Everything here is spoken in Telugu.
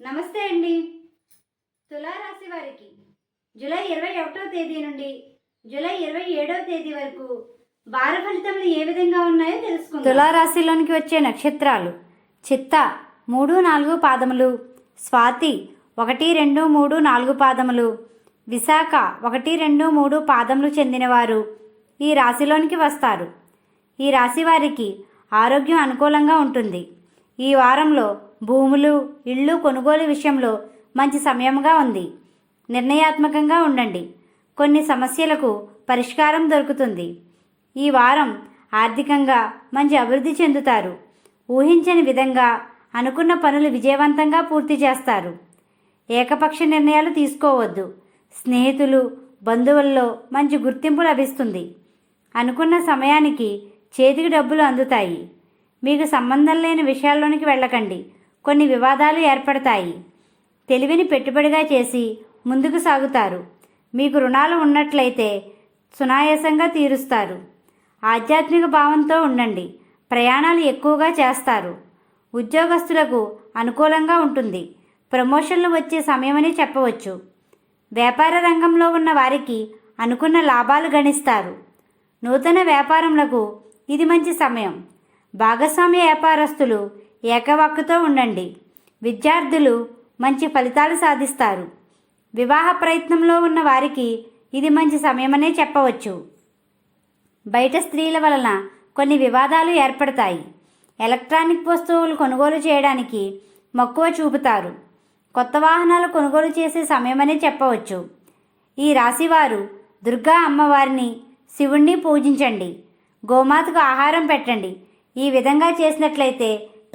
నమస్తే అండి. తులారాశి వారికి జూలై ఇరవై ఒకటో తేదీ నుండి జూలై ఇరవై ఏడవ తేదీ వరకు వార ఫలితములు ఏ విధంగా ఉన్నాయో తెలుసుకుందాం. తులారాశిలోనికి వచ్చే నక్షత్రాలు చిత్త మూడు నాలుగు పాదములు స్వాతి ఒకటి రెండు మూడు నాలుగు పాదములు విశాఖ ఒకటి రెండు మూడు పాదములు చెందినవారు ఈ రాశిలోనికి వస్తారు. ఈ రాశి వారికి ఆరోగ్యం అనుకూలంగా ఉంటుంది. ఈ వారంలో భూములు ఇళ్ళు కొనుగోలు విషయంలో మంచి సమయంగా ఉంది. నిర్ణయాత్మకంగా ఉండండి. కొన్ని సమస్యలకు పరిష్కారం దొరుకుతుంది. ఈ వారం ఆర్థికంగా మంచి అభివృద్ధి చెందుతారు. ఊహించని విధంగా అనుకున్న పనులు విజయవంతంగా పూర్తి చేస్తారు. ఏకపక్ష నిర్ణయాలు తీసుకోవద్దు. స్నేహితులు బంధువుల్లో మంచి గుర్తింపు లభిస్తుంది. అనుకున్న సమయానికి చేతికి డబ్బులు అందుతాయి. మీకు సంబంధం లేని విషయాల్లోనికి వెళ్ళకండి. కొన్ని వివాదాలు ఏర్పడతాయి. తెలివిని పెట్టుబడిగా చేసి ముందుకు సాగుతారు. మీకు రుణాలు ఉన్నట్లయితే సునాయాసంగా తీరుస్తారు. ఆధ్యాత్మిక భావంతో ఉండండి. ప్రయాణాలు ఎక్కువగా చేస్తారు. ఉద్యోగస్తులకు అనుకూలంగా ఉంటుంది. ప్రమోషన్లు వచ్చే సమయమని చెప్పవచ్చు. వ్యాపార రంగంలో ఉన్న వారికి అనుకున్న లాభాలు గణిస్తారు. నూతన వ్యాపారములకు ఇది మంచి సమయం. భాగస్వామ్య వ్యాపారస్తులు ఏకవాక్కుతో ఉండండి. విద్యార్థులు మంచి ఫలితాలు సాధిస్తారు. వివాహ ప్రయత్నంలో ఉన్న వారికి ఇది మంచి సమయమనే చెప్పవచ్చు. బయట స్త్రీల వలన కొన్ని వివాదాలు ఏర్పడతాయి. ఎలక్ట్రానిక్ వస్తువులు కొనుగోలు చేయడానికి మక్కువ చూపుతారు. కొత్త వాహనాలు కొనుగోలు చేసే సమయమనే చెప్పవచ్చు. ఈ రాశివారు దుర్గా అమ్మవారిని శివుణ్ణి పూజించండి. గోమాతకు ఆహారం పెట్టండి. ఈ విధంగా చేసినట్లయితే